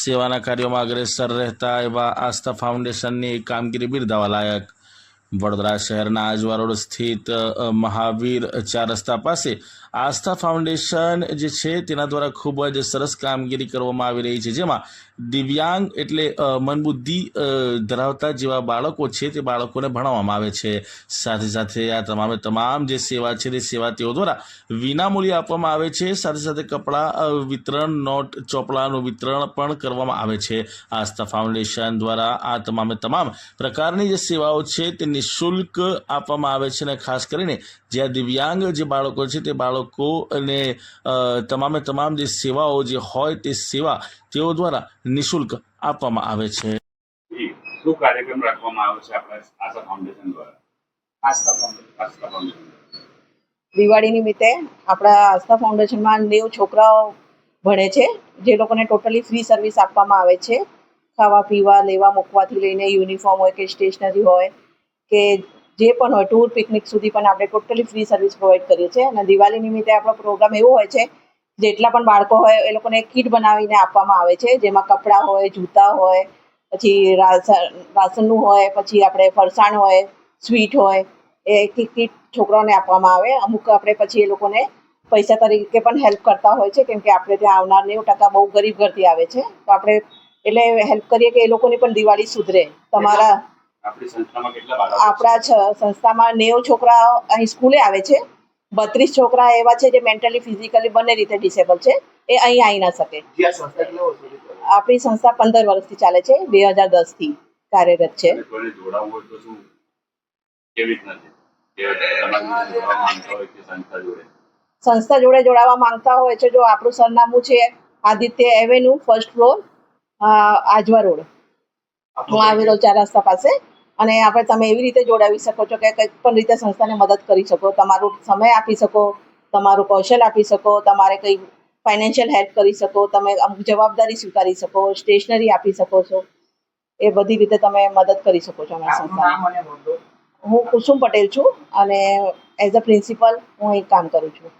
સેવાના કાર્યોમાં અગ્રેસર રહેતા એવા આસ્થા ફાઉન્ડેશનની કામગીરી બિરદાવા લાયક વડોદરા શહેરના આજવારોડ સ્થિત મહાવીર ચાર રસ્તા પાસે આસ્થા ફાઉન્ડેશન જે છે તેના દ્વારા ખૂબ જ સરસ કામગીરી કરવામાં આવી રહી છે. જેમાં દિવ્યાંગ એટલે મનબુદ્ધિ ધરાવતા જેવા બાળકો છે તે બાળકોને ભણાવવામાં આવે છે. સાથે સાથે આ તમામે તમામ જે સેવા છે તે સેવા તેઓ દ્વારા વિનામૂલ્યે આપવામાં આવે છે. સાથે સાથે કપડાં વિતરણ, નોટ, ચોપડાનું વિતરણ પણ કરવામાં આવે છે. આસ્થા ફાઉન્ડેશન દ્વારા આ તમામે તમામ પ્રકારની જે સેવાઓ છે તે નિઃશુલ્ક આપવામાં આવે છે અને ખાસ કરીને જ્યાં દિવ્યાંગ જે બાળકો છે તે બાળકોને અને તમામે તમામ જે સેવાઓ જે હોય તે સેવા તેઓ દ્વારા નિઃશુલ્ક આપવામાં આવે છે. શું કાર્યક્રમ રાખવામાં આવે છે આપણા આશા ફાઉન્ડેશન દ્વારા? આસ્થા ફાઉન્ડેશન દિવાળી નિમિત્તે આપણા આસ્થા ફાઉન્ડેશનમાં નેવ છોકરાઓ ભણે છે જે લોકોને ટોટલી ફ્રી સર્વિસ આપવામાં આવે છે. ખાવા પીવા લેવા મૂકવાથી લઈને યુનિફોર્મ હોય કે સ્ટેશનરી હોય કે જે પણ હોય ટૂર પિકનિક સુધી પણ આપણે ટોટલી ફ્રી સર્વિસ પ્રોવાઈડ કરીએ છીએ. અને દિવાળી નિમિત્તે આપણો પ્રોગ્રામ એવો હોય છે, જેટલા પણ બાળકો હોય, એ લોકોને કીટ બનાવીને આપવામાં આવે છે. જેમાં કપડાં હોય, જૂતા હોય, પછી રાશન રાશનનું હોય, પછી આપણે ફરસાણ હોય, સ્વીટ હોય, એ કીટ છોકરાઓને આપવામાં આવે. અમુક આપણે પછી એ લોકોને પૈસા તરીકે પણ હેલ્પ કરતા હોય છે, કેમ કે આપણે ત્યાં આવનાર નેવું ટકા બહુ ગરીબ ઘરથી આવે છે. તો આપણે એટલે હેલ્પ કરીએ કે એ લોકોની પણ દિવાળી સુધરે. તમારા આપણી સંસ્થામાં નેવ છોકરા અહીં સ્કૂલે આવે છે. બત્રીસ છોકરા એવા છે જે મેન્ટલી ફિઝિકલી બંને રીતે ડિસેબલ છે. એ અહીં આવી ના શકે? આપણી સંસ્થા પંદર વર્ષથી ચાલે છે. બે હજાર દસથી કાર્યરત છે. સંસ્થા જોડે? જોડાવા માંગતા હોય છે જો આપણું સરનામું છે Aditya avenue first floor Ajwa road. મહાવીરો ચાર રસ્તા પાસે. અને આપણે તમે એવી રીતે જોડાવી શકો છો કે કંઈક પણ રીતે સંસ્થાને મદદ કરી શકો તમારો સમય આપી શકો તમારું કૌશલ આપી શકો તમારે કંઈ ફાઇનાન્શિયલ હેલ્પ કરી શકો તમે અમુક જવાબદારી સ્વીકારી શકો સ્ટેશનરી આપી શકો છો. એ બધી રીતે તમે મદદ કરી શકો છો અમારી સંસ્થાને. હું કુસુમ પટેલ છું અને એઝ અ પ્રિન્સિપલ હું અહીં કામ કરું છું.